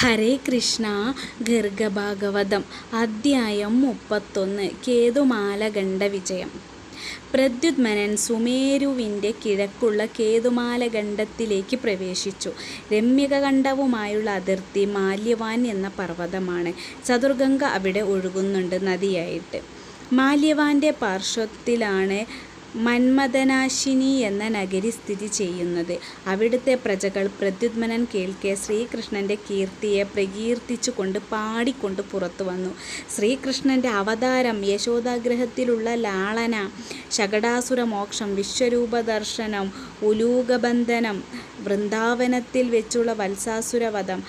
ഹരേ കൃഷ്ണ ഗർഗഭാഗവതം അദ്ധ്യായം മുപ്പത്തൊന്ന് കേതുമാലകണ്ഠ വിജയം പ്രദ്യുത്മനൻ സുമേരുവിന്റെ കിഴക്കുള്ള കേതുമാലകണ്ഠത്തിലേക്ക് പ്രവേശിച്ചു. രമ്യകണ്ഠവുമായുള്ള അതിർത്തി മാല്യവാൻ എന്ന പർവതമാണ്. ചതുർഗംഗ അവിടെ ഒഴുകുന്നുണ്ട് നദിയായിട്ട്. മാല്യവാന്റെ പാർശ്വത്തിലാണ് മന്മഥനാശിനി എന്ന നഗരി സ്ഥിതി ചെയ്യുന്നത്. അവിടുത്തെ പ്രജകൾ പ്രദ്യുത്മനൻ കേൾക്കെ ശ്രീകൃഷ്ണന്റെ കീർത്തിയെ പ്രകീർത്തിച്ചുകൊണ്ട് പാടിക്കൊണ്ട് പുറത്തു വന്നു ശ്രീകൃഷ്ണന്റെ അവതാരം, യശോദാഗ്രഹത്തിലുള്ള ലാളന, ശകടാസുരമോക്ഷം, വിശ്വരൂപദർശനം, ഉലൂകബന്ധനം, വൃന്ദാവനത്തിൽ വെച്ചുള്ള വത്സാസുരവധം,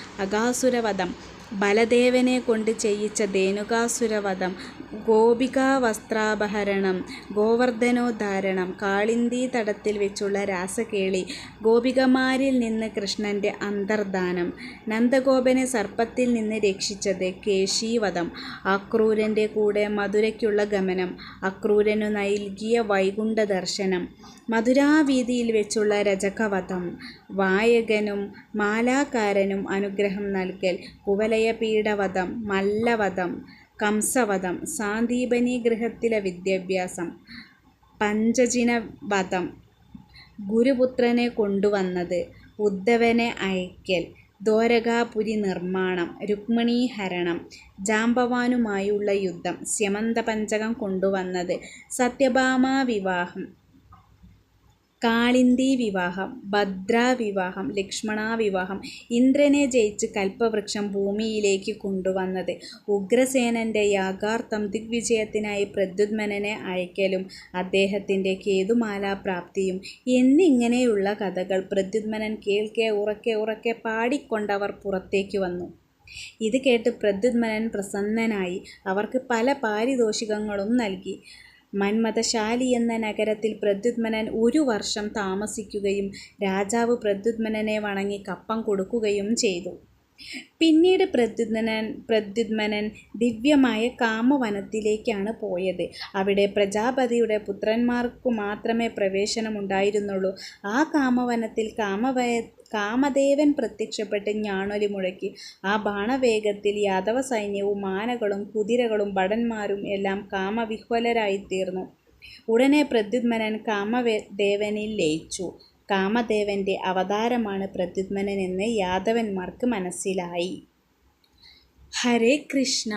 ബലദേവനെ കൊണ്ട് ചെയ്യിച്ച ധേനുകാസുരവധം, ഗോപികാവസ്ത്രാപഹരണം, ഗോവർദ്ധനോദ്ധാരണം, കാളിന്ദീതടത്തിൽ വെച്ചുള്ള രാസകേളി, ഗോപികമാരിൽ നിന്ന് കൃഷ്ണന്റെ അന്തർദാനം നന്ദഗോപനെ സർപ്പത്തിൽ നിന്ന് രക്ഷിച്ചത്, കേശീവധം, അക്രൂരന്റെ കൂടെ മധുരയ്ക്കുള്ള ഗമനം, അക്രൂരനു നൽകിയ വൈകുണ്ഠ ദർശനം മധുരാവീതിയിൽ വെച്ചുള്ള രജകവധം, വായകനും മാലാകാരനും അനുഗ്രഹം നൽകൽ, കുവലയപീഡവധം, മല്ലവധം, കംസവധം, സാന്ദീപനി ഗൃഹത്തിലെ വിദ്യാഭ്യാസം, പഞ്ചജിനവധം, ഗുരുപുത്രനെ കൊണ്ടുവന്നത്, ഉദ്ധവനെ അയക്കൽ, ദ്വാരകാപുരി നിർമ്മാണം, രുക്മിണീഹരണം, ജാംബവാനുമായുള്ള യുദ്ധം, സ്യമന്തപഞ്ചകം കൊണ്ടുവന്നത്, സത്യഭാമാവിവാഹം, കാളിന്ദീവിവാഹം, ഭദ്രാവിവാഹം, ലക്ഷ്മണാവിവാഹം, ഇന്ദ്രനെ ജയിച്ച് കൽപ്പവൃക്ഷം ഭൂമിയിലേക്ക് കൊണ്ടുവന്നത്, ഉഗ്രസേനന്റെ യാഗാർത്ഥം ദിഗ്വിജയത്തിനായി പ്രദ്യുത്മനനെ അയക്കലും അദ്ദേഹത്തിന്റെ കേതുമാലാപ്രാപ്തിയും എന്നിങ്ങനെയുള്ള കഥകൾ പ്രദ്യുത്മനൻ കേൾക്കെ ഉറക്കെ ഉറക്കെ പാടിക്കൊണ്ടവർ പുറത്തേക്ക് വന്നു. ഇത് കേട്ട് പ്രദ്യുത്മനൻ പ്രസന്നനായി അവർക്ക് പല പാരിതോഷികങ്ങളും നൽകി. മന്മഥശാലി എന്ന നഗരത്തിൽ പ്രദ്യുമ്നൻ ഒരു വർഷം താമസിക്കുകയും രാജാവ് പ്രദ്യുമ്നനെ വണങ്ങി കപ്പം കൊടുക്കുകയും ചെയ്തു. പിന്നീട് പ്രദ്യുമ്നൻ ദിവ്യമായ കാമവനത്തിലേക്കാണ് പോയത്. അവിടെ പ്രജാപതിയുടെ പുത്രന്മാർക്കു മാത്രമേ പ്രവേശനമുണ്ടായിരുന്നുള്ളൂ. ആ കാമവനത്തിൽ കാമവയ കാമദേവൻ പ്രത്യക്ഷപ്പെട്ട് ഞാണൊലി മുഴക്കി. ആ ബാണവേഗത്തിൽ യാദവ സൈന്യവും ആനകളും കുതിരകളും ഭടന്മാരും എല്ലാം കാമവിഹ്വലരായിത്തീർന്നു. ഉടനെ പ്രദ്യുത്മനൻ കാമവേ ദേവനിൽ ലയിച്ചു. കാമദേവന്റെ അവതാരമാണ് പ്രദ്യുമ്നൻ എന്ന് യാദവന്മാർക്ക് മനസ്സിലായി. ഹരേ കൃഷ്ണ